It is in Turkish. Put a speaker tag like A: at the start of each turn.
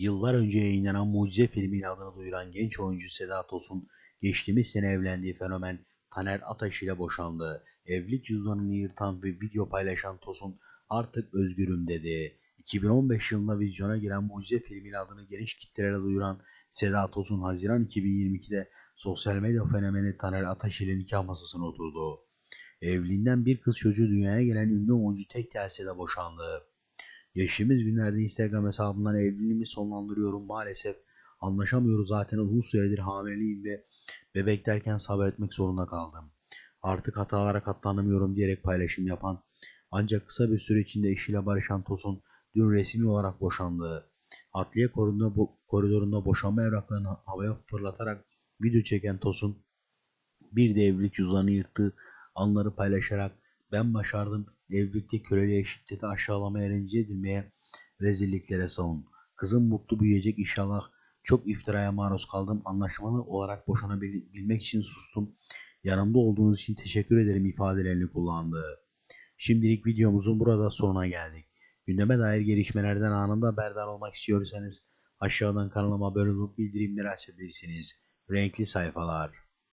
A: Yıllar önce yayınlanan Mucize filmiyle adını duyuran genç oyuncu Seda Tosun, geçtiğimiz sene evlendiği fenomen Taner Ataş ile boşandı. Evlilik cüzdanını yırtan ve video paylaşan Tosun artık özgürüm dedi. 2015 yılında vizyona giren Mucize filmiyle adını geniş kitlelere duyuran Seda Tosun Haziran 2022'de sosyal medya fenomeni Taner Ataş ile nikah masasına oturdu. Evliliğinden bir kız çocuğu dünyaya gelen ünlü oyuncu tek telsizle boşandı. Geçtiğimiz günlerde Instagram hesabından evliliğimi sonlandırıyorum maalesef anlaşamıyoruz zaten uzun süredir hamileyim ve bebek derken sabretmek zorunda kaldım. Artık hatalara katlanamıyorum diyerek paylaşım yapan ancak kısa bir süre içinde eşiyle barışan Tosun dün resmi olarak boşandı. Adliye koridorunda, bo- koridorunda boşanma evraklarını havaya fırlatarak video çeken Tosun bir de evlilik cüzdanını yırttığı anları paylaşarak ben başardım evlilikte köleliğe şiddete aşağılamaya rencide edilmeye rezilliklere savun. Kızım mutlu büyüyecek inşallah. Çok iftiraya maruz kaldım. Anlaşmalı olarak boşanabilmek için sustum. Yanımda olduğunuz için teşekkür ederim ifadelerini kullandı. Şimdilik videomuzun burada sonuna geldik. Gündeme dair gelişmelerden anında haberdar olmak istiyorsanız aşağıdan kanalıma abone olup bildirimleri açabilirsiniz. Renkli sayfalar.